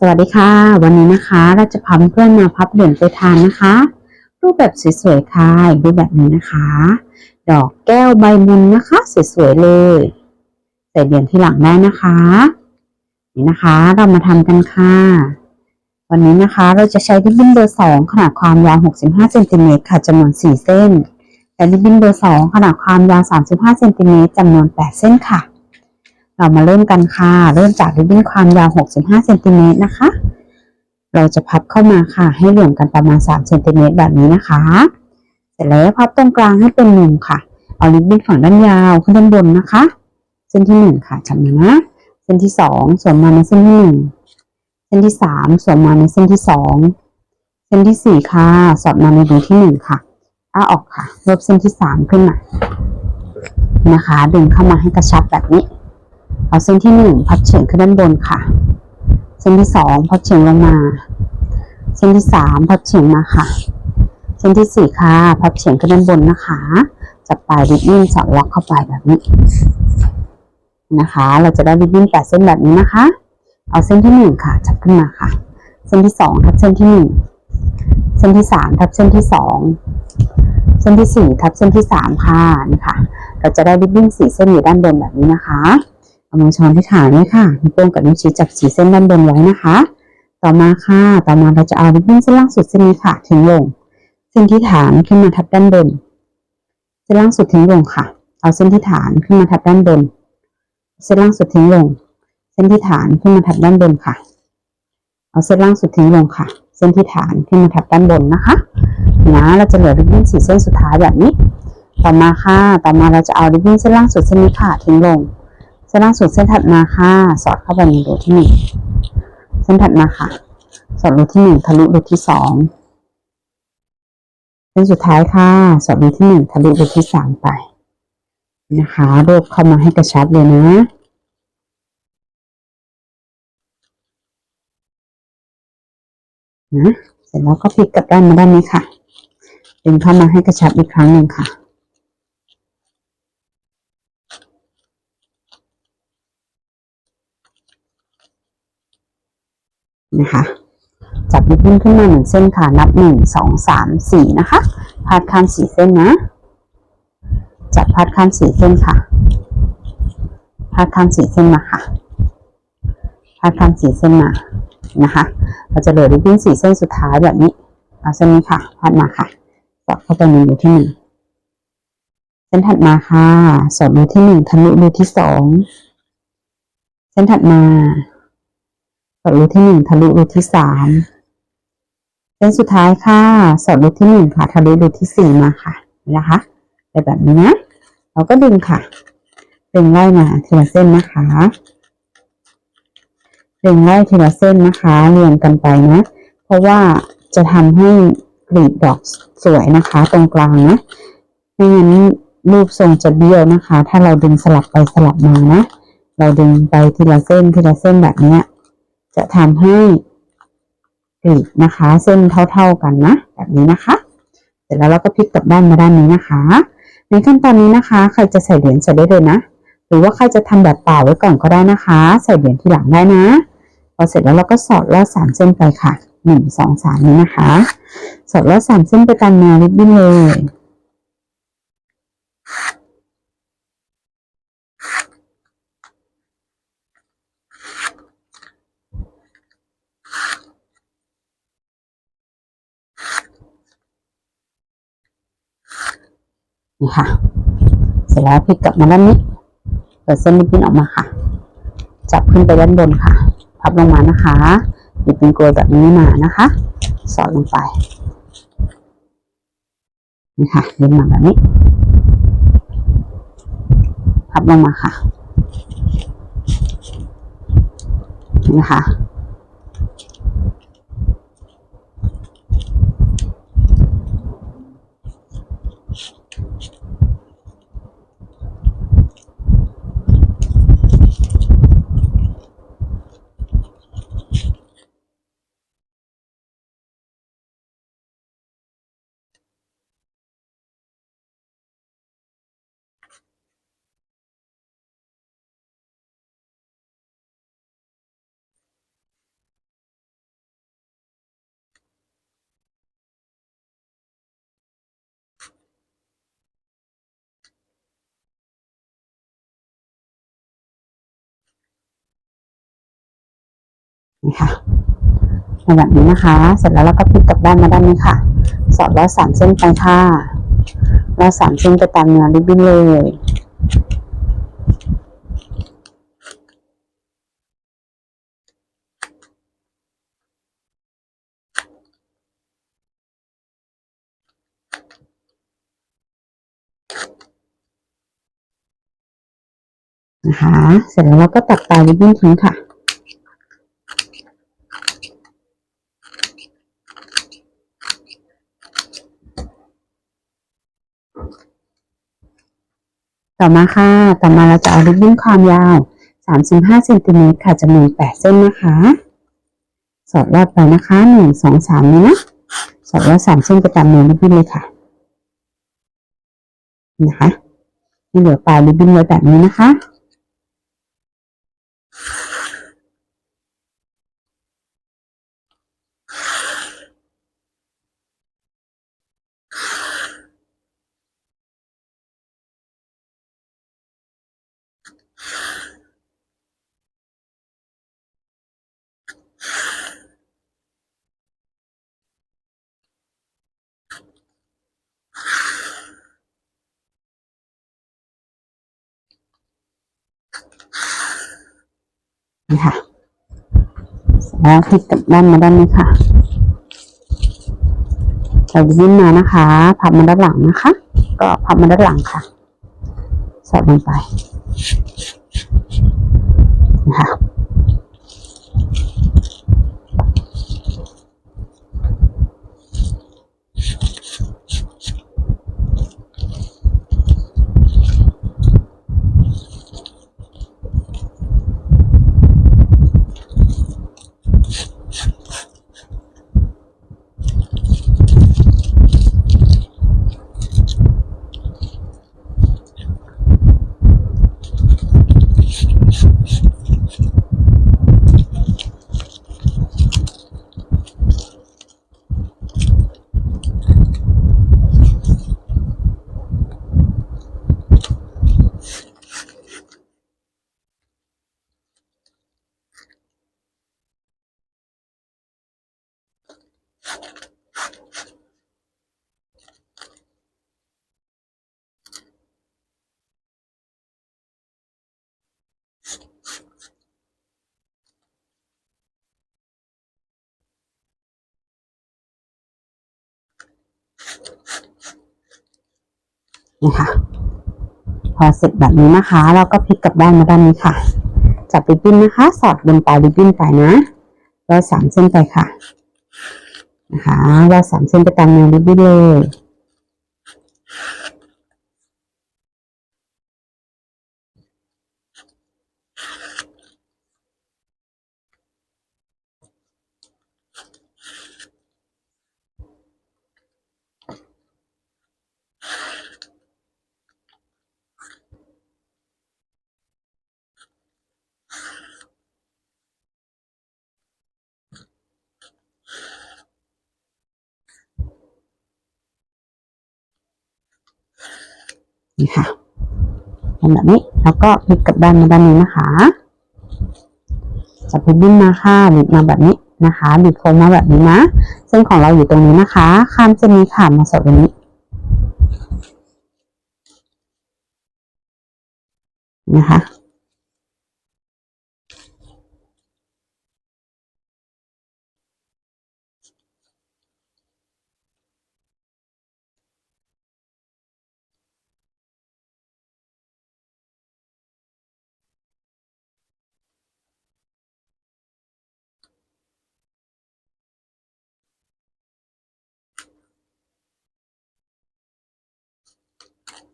สวัสดีค่ะ วันนี้นะคะเราจะพาเพื่อนมาพับเหรียญไปทานนะคะ รูปแบบสวยๆค่ะรูปแบบนี้นะคะ ดอกแก้วใบบุญนะคะสวยๆเลยใส่เหรียญที่หลังได้นะคะ นี่นะคะเรามาทำกันค่ะ วันนี้นะคะเราจะใช้ริบบิ้นเบอร์สองขนาดความยาว 65เซนติเมตรค่ะจำนวน 4 เส้นและริบบิ้นเบอร์สองขนาดความยาว 35เซนติเมตรจำนวน 8 เส้นค่ะ เรามาเริ่มกันค่ะ เริ่มจากริบบิ้นความยาว 65เซนติเมตรนะคะ เราจะพับเข้ามาค่ะ ให้เหลื่อมกันประมาณ3เซนติเมตรแบบนี้นะคะ เสร็จแล้วพับตรงกลางให้เป็นมุมค่ะ เอาริบบิ้นฝั่งด้านยาวขึ้นด้านบนนะคะ เส้นที่หนึ่งค่ะจำไว้นะ เส้นที่สองสวมมาในเส้นที่หนึ่งเส้นที่สามสวมมาในเส้นที่สองเส้นที่สี่ค่ะ สอดมาในรูที่หนึ่งค่ะอ้าออกค่ะรวบเส้นที่สามขึ้นมานะคะ ดึงเข้ามาให้กระชับแบบนี้ เอาเส้นที่หนึ่งพับเฉียงขึ้นด้านบนค่ะ เส้นที่สองพับเฉียงลงมา เส้นที่สามพับเฉียงมาค่ะ เส้นที่สี่ค่ะ พับเฉียงขึ้นด้านบนนะคะ จับปลายริบบิ้นสอดล็อกเข้าไปแบบนี้นะคะ เราจะได้ริบบิ้นแปดเส้นแบบนี้นะคะ เอาเส้นที่หนึ่งค่ะ จับขึ้นมาค่ะ เส้นที่สองทับเส้นที่หนึ่งเส้นที่สามทับเส้นที่สองเส้นที่สี่ทับเส้นที่สามค่ะนี่ค่ะ เราจะได้ริบบิ้นสี่เส้นอยู่ด้านบนแบบนี้นะคะ เอามือช้อนที่ฐานไว้ค่ะนิ้วโป้งกับนิ้วชี้จับสีเส้นด้านบนไว้นะคะ ต่อมาค่ะ ต่อมาเราจะเอาริบบิ้นเส้นล่างสุดเส้นนี้ค่ะทิ้งลง เส้นที่ฐานขึ้นมาทับด้านบน เส้นล่างสุดทิ้งลงค่ะ เอาเส้นที่ฐานขึ้นมาทับด้านบน เส้นล่างสุดทิ้งลง เส้นที่ฐานขึ้นมาทับด้านบนค่ะ เอาเส้นล่างสุดทิ้งลงค่ะ เส้นที่ฐานขึ้นมาทับด้านบนนะคะนะเราจะเหลือริบบิ้นสี่เส้นสุดท้ายแบบนี้ ต่อมาค่ะ ต่อมาเราจะเอาริบบิ้นเส้นล่างสุดเส้นนี้ค่ะทิ้งลง เส้นล่างสุดเส้นถัดมาค่ะ สอดเข้าไปในรูที่หนึ่งเส้นถัดมาค่ะ สอดรูที่หนึ่งทะลุรูที่สองเส้นสุดท้ายค่ะ สอดรูที่หนึ่งทะลุรูที่สามไป นะคะรวบเข้ามาให้กระชับเลยนะนะเสร็จแล้วก็พลิกกลับด้านมาด้านนี้ค่ะดึงเข้ามาให้กระชับอีกครั้งหนึ่งค่ะ นะคะจับริบบิ้นขึ้นมาหนึ่งเส้นค่ะนับหนึ่งสองสามสี่นะคะพาดข้ามสี่เส้นนะ จับพาดข้ามสี่เส้นค่ะพาดข้ามสี่เส้นมาค่ะพาดข้ามสี่เส้นมานะคะ เราจะเหลือริบบิ้นสี่เส้นสุดท้ายแบบนี้เอาเส้นนี้ค่ะพัดมาค่ะสอดเข้าไปในรูที่หนึ่งเส้นถัดมาค่ะสอดรูที่หนึ่งทะลุรูที่สองเส้นถัดมา อดรูที่หนึ่งทะลุรูที่สามเส้นสุดท้ายค่ะ สอดรูที่หนึ่งค่ะ ทะลุรูที่สี่มาค่ะนี่นะคะไปแบบนี้นะเราก็ดึงค่ะดึงไล่มาทีละเส้นนะคะดึงไล่ทีละเส้นนะคะ เรียงกันไปนะ เพราะว่าจะทำให้กลีบดอกสวยนะคะ ตรงกลางนะไม่งั้นรูปทรงจะเบี้ยวนะคะ ถ้าเราดึงสลับไปสลับมานะ เราดึงไปทีละเส้นทีละเส้นแบบเนี้ย จะทำให้กลีบนะคะ เส้นเท่าๆกันนะ แบบนี้นะคะ เสร็จแล้วเราก็พลิกกลับด้านมาด้านนี้นะคะ ในขั้นตอนนี้นะคะ ใครจะใส่เหรียญใส่ได้เลยนะ หรือว่าใครจะทำแบบเปล่าไว้ก่อนก็ได้นะคะ ใส่เหรียญทีหลังได้นะพอเสร็จแล้วเราก็สอดลอดสามเส้นไปค่ะหนึ่งสองสามนี้นะคะ สอดลอดสามเส้นไปตามแนวริบบิ้นเลย นี่ค่ะ เสร็จแล้วพลิกกลับมาด้านนี้เปิดเส้นริบบิ้นออกมาค่ะ จับขึ้นไปด้านบนค่ะ พับลงมานะคะหยิบเป็นกลวยแบบนี้มานะคะ สอดลงไปนี่ค่ะดึงมาแบบนี้ พับลงมาค่ะนี่นะ คะคะในแบบนี้นะคะ เสร็จแล้วเราก็พลิกกลับด้านมาด้านนี้ค่ะ สอดแล้วสามเส้นไปค่ะแล้วสามเส้นไปตามแนวริบบิ้นเลยนะคะเสร็จแล้วเราก็ตัดปลายริบบิ้นทิ้งค่ะ ต่อมาค่ะ ต่อมาเราจะเอาริบบิ้นความยาว 35เซนติเมตรค่ะจำนวน8เส้นนะคะ สอดรอบไปนะคะ1 2 3นี้นะสอดรอบ3เส้นไปตามแนวริบบิ้นเลยค่ะนะคะให้เหลือปลายริบบิ้นไว้แบบนี้นะคะ นี่ค่ะแล้วพลิกกลับด้านมาด้านนี้ค่ะเรายิ้มมานะคะพับมาด้านหลังนะคะ ก็พับมาด้านหลังค่ะสอดลงไปนะคะ นี่ค่ะ พอเสร็จแบบนี้นะคะ เราก็พลิกกลับด้านมาด้านนี้ค่ะ จับริบบิ้นนะคะ สอดบนปลายริบบิ้นไปนะแล้วสามเส้นไปค่ะ นะคะแล้วสามเส้นไปตามแนวริบบิ้นเลย นี่ค่ะเป็นแบบนี้แล้วก็พลิกกลับด้านมาด้านนี้นะคะจับริบบิ้นมาค่ะบิดมาแบบนี้นะคะบิดโค้งมาแบบนี้นะเส้นของเราอยู่ตรงนี้นะคะ ข้ามเส้นนี้ค่ะมาสอดตรงนี้นะคะ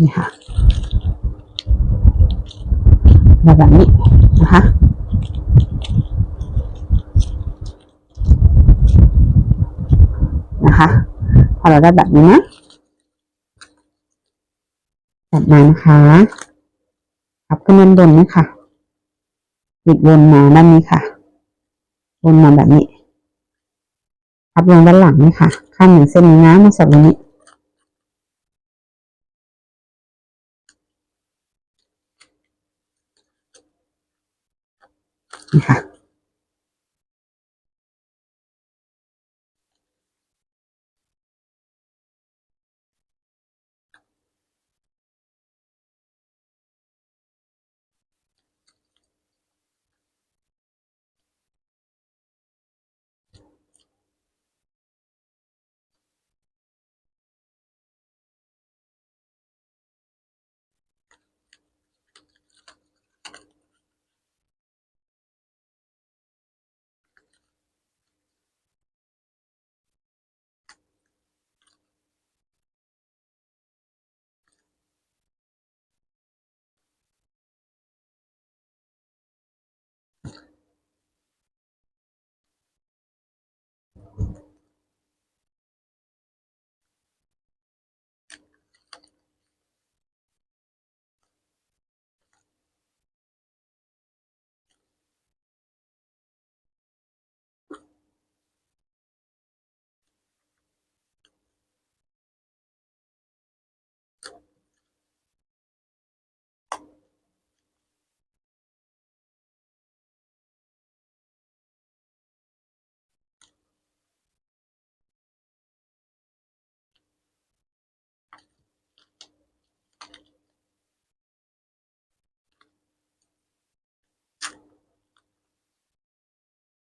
นี่ค่ะแบบนี้นะคะนะคะ พอเราได้แบบนี้นะแบบนั้นะคะอับขึ้นด้านบนนี่ค่ะบิดวนมาด้านนี้ค่ะวนมาแบบนี้ พับลงด้านหลังนี่ค่ะข้ามหนึ่งเส้นนี้นะมาสับตรงนี้นี่ค่ะ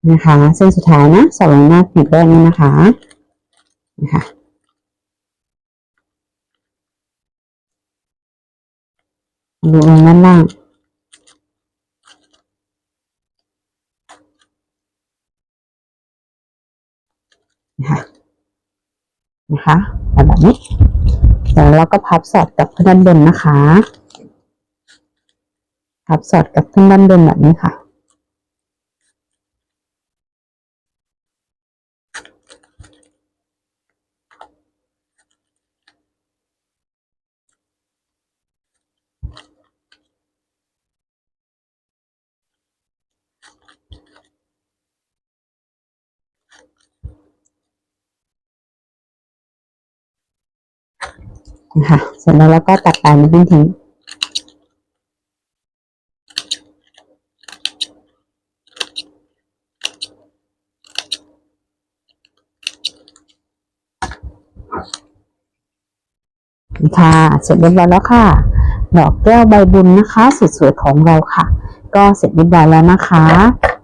นะคะเส้นสุดท้ายนะสองหน้าผิดแรกนี้นะคะนะคะดูลงด้านล่างนะคะนะคะแบบนี้แล้วเราก็พับสอดกับขึ้นด้านบนนะคะ พับสอดกับขึ้นด้านบนแบบนี้ค่ะ นะคะเสร็จแล้วเราก็ตัดปลายมันทิ้งค่ะเสร็จเรียบร้อยแล้วค่ะ ดอกแก้วใบบุญนะคะสวยๆของเราค่ะ ก็เสร็จเรียบร้อยแล้วนะคะ